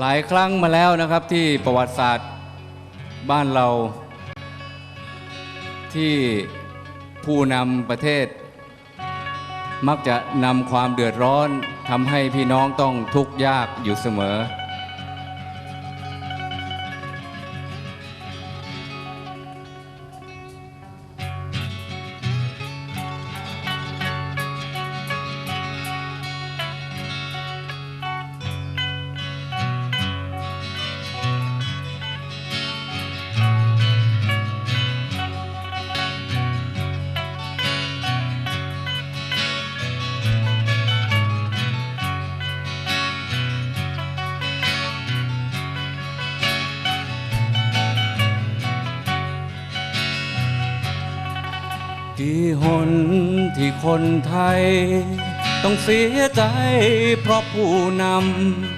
หลายครั้งมาแล้วนะครับที่ประวัติศาสตร์บ้านเรา ที่ผู้นำประเทศ มักจะนำความเดือดร้อนทำให้พี่น้องต้องทุกข์ยากอยู่เสมอ หนที่คนไทย ต้องเสียใจเพราะผู้น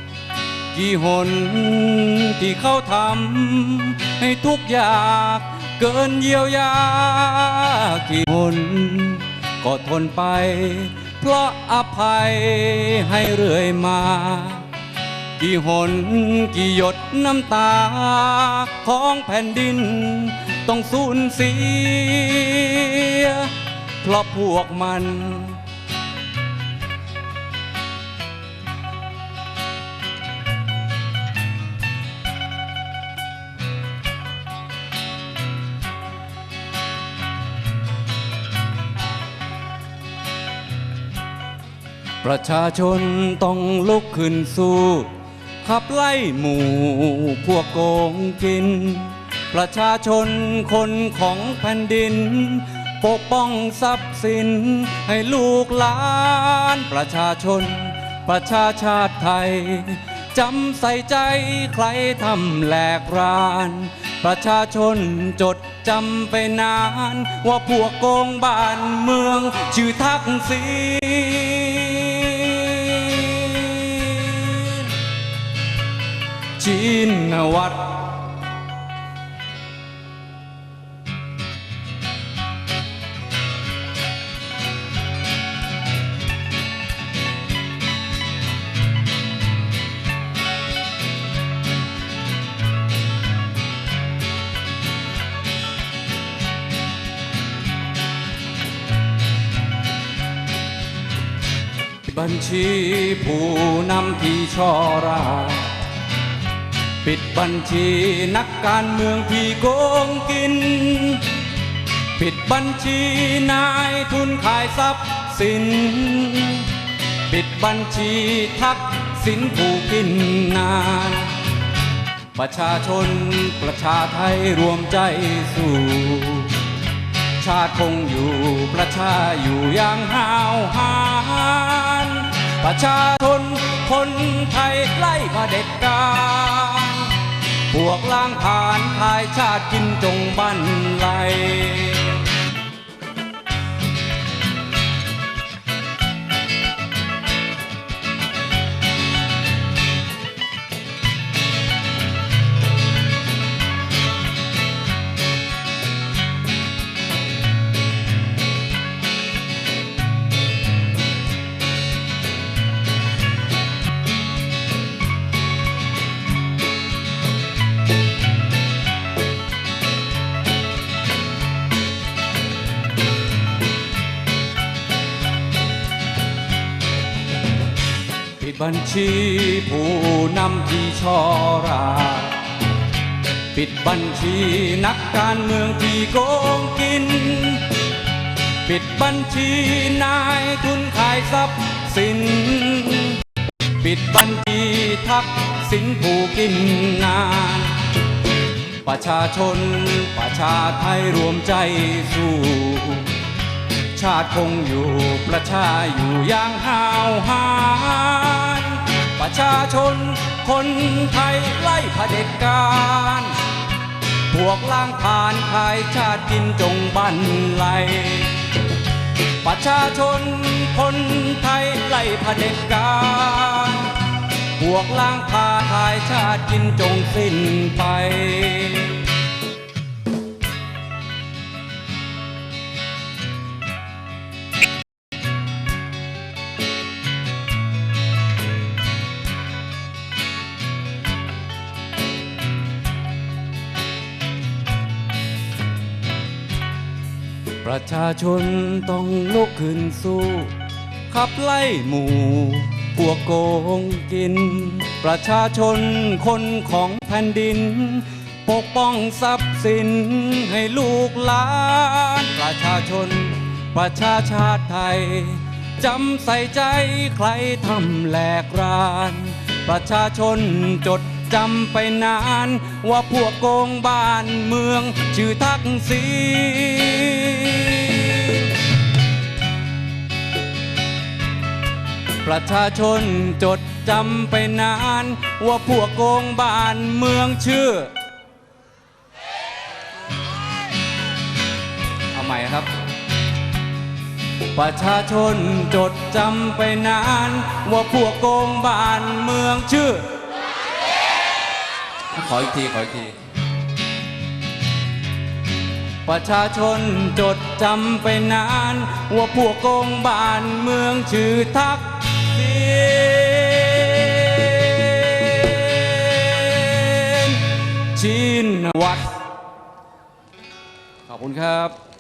ำกี่หนที่เขาทำให้ทุกอย่างเกินเยียวยากี่หนก็ทนไป เพราะอภัยให้เรื่อยมา กี่หนกี่หยดน้ำตาของแผ่นดิน ต้องสูญเสีย เพราะพวกมัน ประชาชนต้องลุกขึ้นสู้ ขับไล่หมู่พวกโกงกิน ประชาชนคนของแผ่นดิน ปกป้องทรัพย์สินให้ลูกหลานประชาชน ประชาชาติไทยจำใส่ใจใครทำแหลกราน ประชาชนจดจำไปนาน ว่าพวกโกงบ้านเมือง ชื่อทักษิณชินวัตร บัญชีผู้นำที่ช่อราปิดบัญชีนักการเมืองที่โกงกิน ปิดบัญชีนายทุนขายทรัพย์สิน ปิดบัญชีทักสินผู้กินนานประชาชนประชาไทยรวมใจสู้ ชาติคงอยู่ประชาอยู่อย่างห้าวหา ประชาชนคนไทยไล่เด็จการพวกล้างผ่านทายชาติกินจงบันไล ปิดบัญชีผู้นำที่ชอรา ปิดบัญชีนักการเมืองที่โกงกิน ปิดบัญชีนายทุนขายทรัพย์สิน ปิดบัญชีทักสินผู้กินนาน ประชาชนประชาไทยรวมใจสู้ ชาติคงอยู่ประชาอยู่อย่างห้าวหาญประชาชนคนไทยไล่เผด็จการพวกล่างผ่านขายชาติกินจงบันไลประชาชนคนไทยไล่เผด็จการพวกล่างผ่านขายชาติกินจงสิ้นไป ประชาชนต้องลุกขึ้นสู้ ขับไล่หมู่พวกโกงกิน ประชาชนคนของแผ่นดิน ปกป้องทรัพย์สินให้ลูกหลาน ประชาชน ประชาชาติไทย จำใส่ใจใครทำแหลกราน ประชาชนจดจำไปนาน ว่าพวกโกงบ้านเมือง ชื่อทักษิณ ประชาชนจดจำไปนาน ว่าพวกโกงบ้านเมืองชื่อ เอาใหม่ครับ ประชาชนจดจำไปนาน ว่าพวกโกงบ้านเมืองชื่อ ขออีกที ขออีกที ประชาชนจดจำไปนาน ว่าพวกโกงบ้านเมืองชื่อทักษ คุณครับ